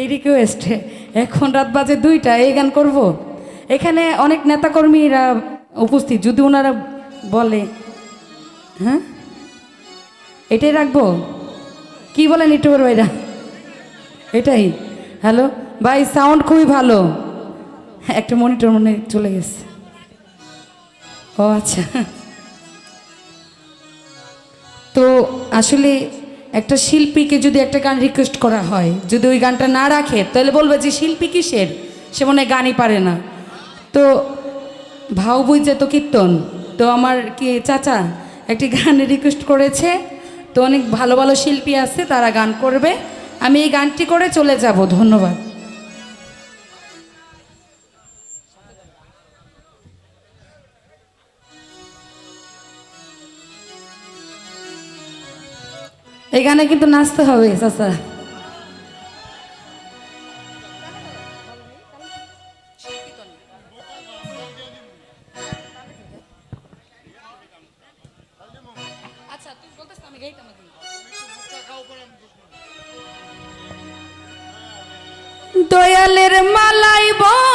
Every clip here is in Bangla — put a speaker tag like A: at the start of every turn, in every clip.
A: এই রিকোয়েস্ট এখন রাত বাজে দুইটা, এই গান করব। এখানে অনেক নেতাকর্মীরা উপস্থিত, যদি ওনারা বলে হ্যাঁ? এটাই রাখব? কি বলেন ইউটিউবার ভাইরা? এটাই। হ্যালো? ভাই সাউন্ড খুবই ভালো। একটা মনিটর মনে চলে গেছে। ও আচ্ছা। তো আসলে একটা শিল্পীকে যদি একটা গান রিকোয়েস্ট করা হয়, যদি ওই গানটা না রাখে, তাহলে বলবে যে শিল্পী কিসের? সে মনে গানই পারে না। তো ভাও বুঝছে তো কীর্তন। তো আমার কি চাচা একটি গান রিকোয়েস্ট করেছে। তো অনেক ভালো ভালো শিল্পী আছে, তারা গান করবে। আমি এই গানটি করে চলে যাব। ধন্যবাদ। এই গানে কিন্তু নাচতে হবে চাচা। আচ্ছা দয়ালের মালাই বড়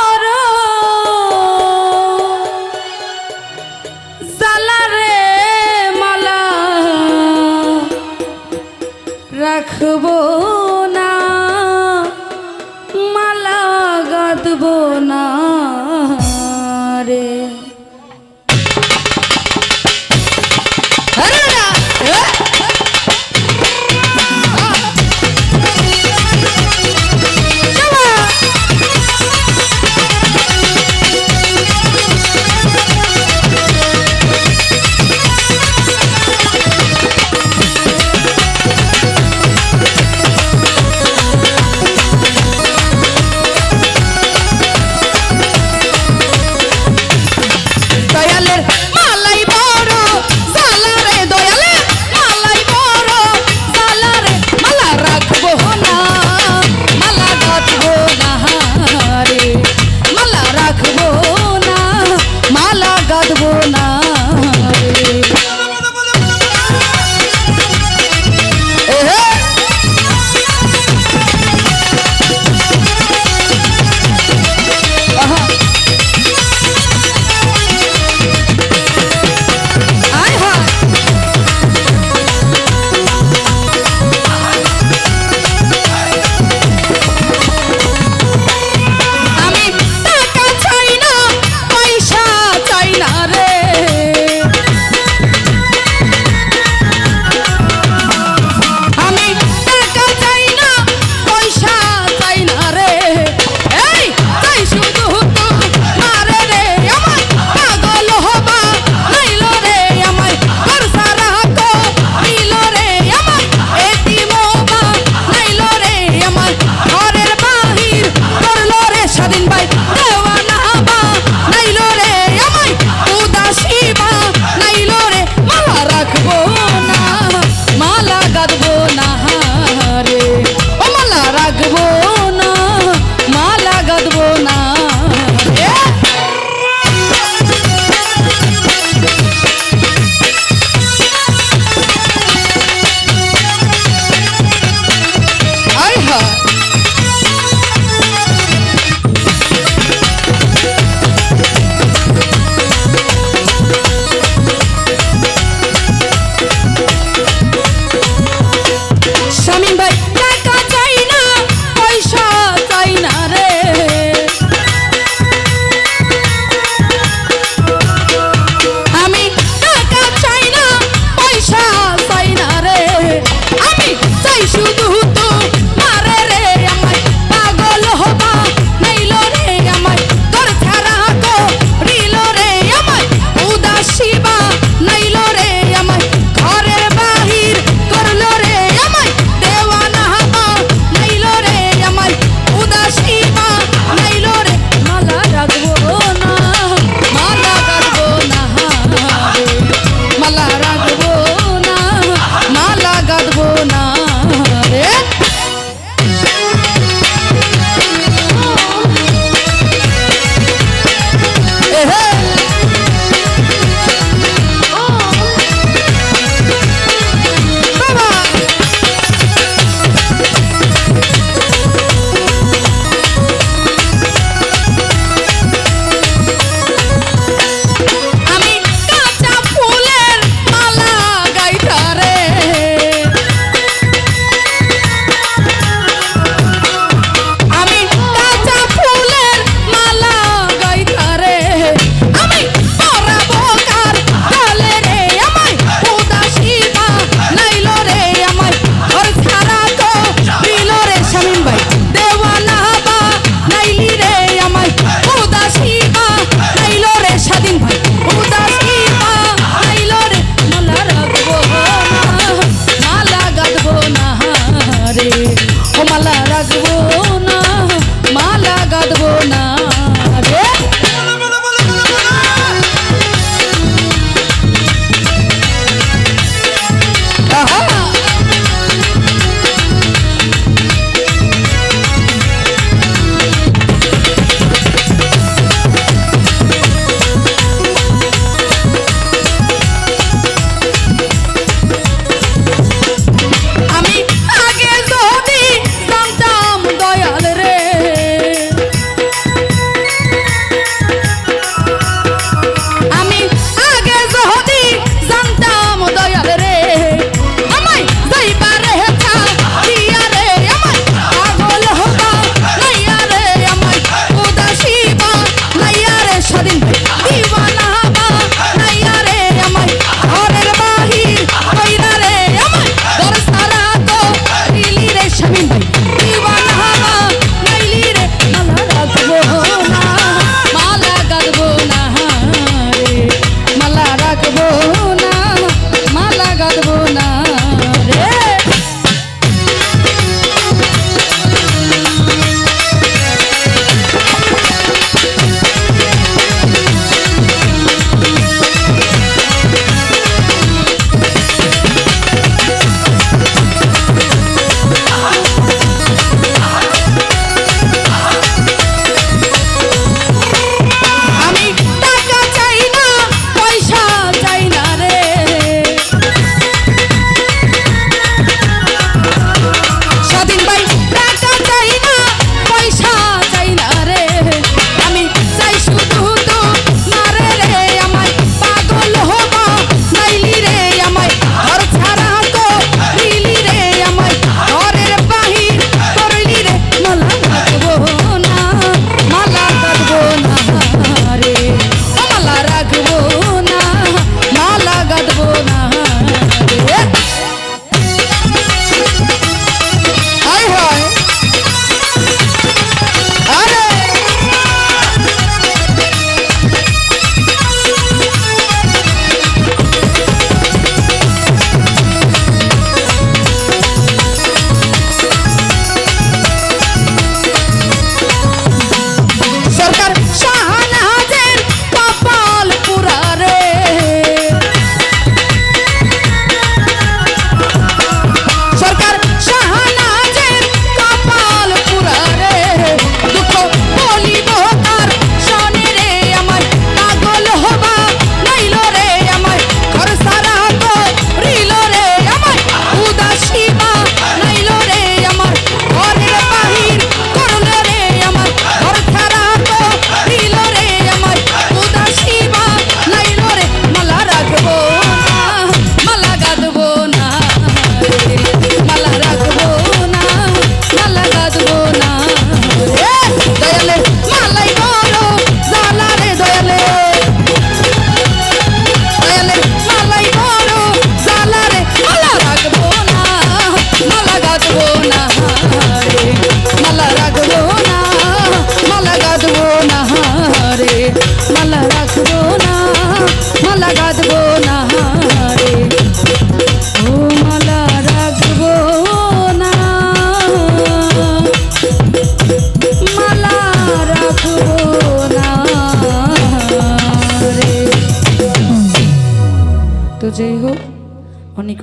A: গাঁদবো না রে।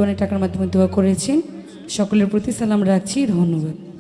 A: অনেক টাকার মাধ্যমে দোয়া করেছেন। সকলের প্রতি সালাম রাখছি ধন্যবাদ।